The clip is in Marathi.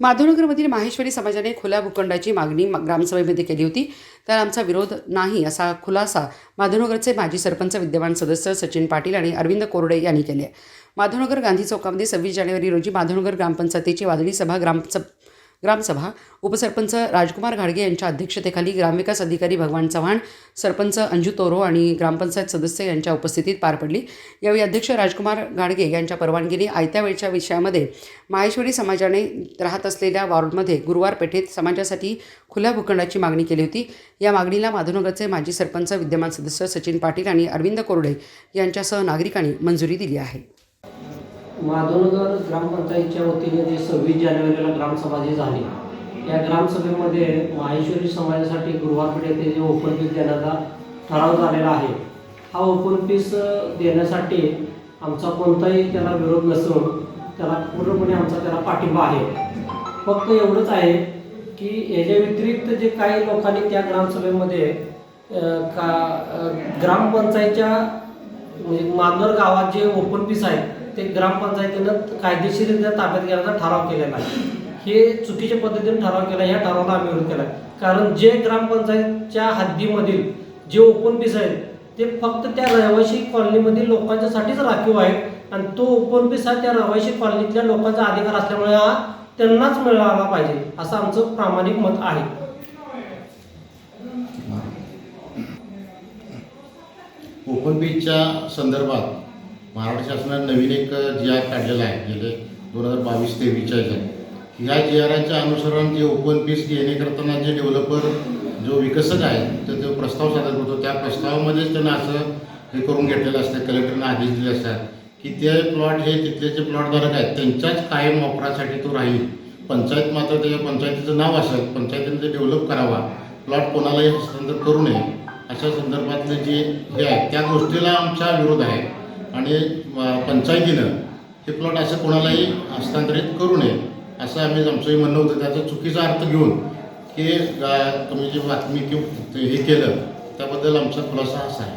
माधवनगरमधील माहेश्वरी समाजाने खुल्या भूखंडाची मागणी ग्रामसभेमध्ये केली होती. तर आमचा विरोध नाही असा खुलासा माधवनगरचे माजी सरपंच विद्यमान सदस्य सचिन पाटील आणि अरविंद कोरडे यांनी केले. आहे माधवनगर गांधी चौकामध्ये सव्वीस जानेवारी रोजी माधवनगर ग्रामपंचायतीची वादळी सभा ग्रामस ग्रामसभा उपसरपंच राजकुमार घाडगे यांच्या अध्यक्षतेखाली ग्रामविकास अधिकारी भगवान चव्हाण सरपंच अंजू तोरो आणि ग्रामपंचायत सदस्य यांच्या उपस्थितीत पार पडली. यावेळी अध्यक्ष राजकुमार घाडगे यांच्या परवानगीने आयत्या वेळच्या विषयामध्ये माहेश्वरी समाजाने राहत असलेल्या वॉर्डमध्ये गुरुवार पेठेत समाजासाठी खुल्या भूखंडाची मागणी केली होती. या मागणीला माधवनगरचे माजी सरपंच विद्यमान सदस्य सचिन पाटील आणि अरविंद कोरडे यांच्यासह नागरिकांनी मंजुरी दिली आहे. माधवनगर ग्रामपंचायतच्या वतीने जे सव्वीस जानेवारीला ग्रामसभा जी झाली या ग्रामसभेमध्ये माहेश्वरी समाजासाठी गुरुवारपेठ येथे जे ओपन पीस देण्याचा ठराव झालेला आहे हा ओपन पीस देण्यासाठी आमचा कोणताही त्याला विरोध नसून त्याला पूर्णपणे आमचा त्याला पाठिंबा आहे. फक्त एवढंच आहे की याच्या व्यतिरिक्त जे काही लोकांनी त्या ग्रामसभेमध्ये का ग्रामपंचायतच्या म्हणजे मांदर गावात जे ओपन पीस आहेत ते ग्रामपंचायतीनं कायदेशीररित्या ताब्यात घेण्याचा ठराव केलेला आहे. हे चुकीच्या पद्धतीने ठराव केला ह्या ठरावाला आम्ही विरोध केला. कारण जे ग्रामपंचायतच्या हद्दीमधील जे ओपन पीस आहेत ते फक्त त्या रहिवाशी कॉलनीमधील लोकांच्यासाठीच राखीव आहे आणि तो ओपन पीस हा त्या रहिवाशी कॉलनीतल्या लोकांचा अधिकार असल्यामुळे हा त्यांनाच मिळाला पाहिजे असं आमचं प्रामाणिक मत आहे. ओपन बीचच्या संदर्भात महाराष्ट्र शासनाने नवीन एक जी आर काढलेला आहे गेले दोन हजार बावीस तेवीसच्या ह्याच्यात. ह्या जी आराच्या अनुसरण जे ओपन पीस घेणे करताना जे डेव्हलपर जो विकसक आहे तर तो प्रस्ताव सादर करतो त्या प्रस्तावामध्येच त्यांना असं हे करून घेतलेलं असतं कलेक्टरने आदेश दिले असतात की ते प्लॉट हे तिथले जे प्लॉटधारक आहेत त्यांच्याच कायम वापरासाठी तो राहील. पंचायत मात्र त्याच्या पंचायतीचं नाव असेल पंचायतीने ते डेव्हलप करावा प्लॉट कोणालाही हस्तांतर करू नये अशा संदर्भातले जे हे आहे त्या गोष्टीला आमचा विरोध आहे. आणि पंचायतीनं हे प्लॉट असं कोणालाही हस्तांतरित करू नये असं आम्ही आमचंही म्हणणं होतं. त्याचा चुकीचा अर्थ घेऊन की तुम्ही जी बातमी किंवा हे केलं त्याबद्दल आमचा खुलासा असा आहे.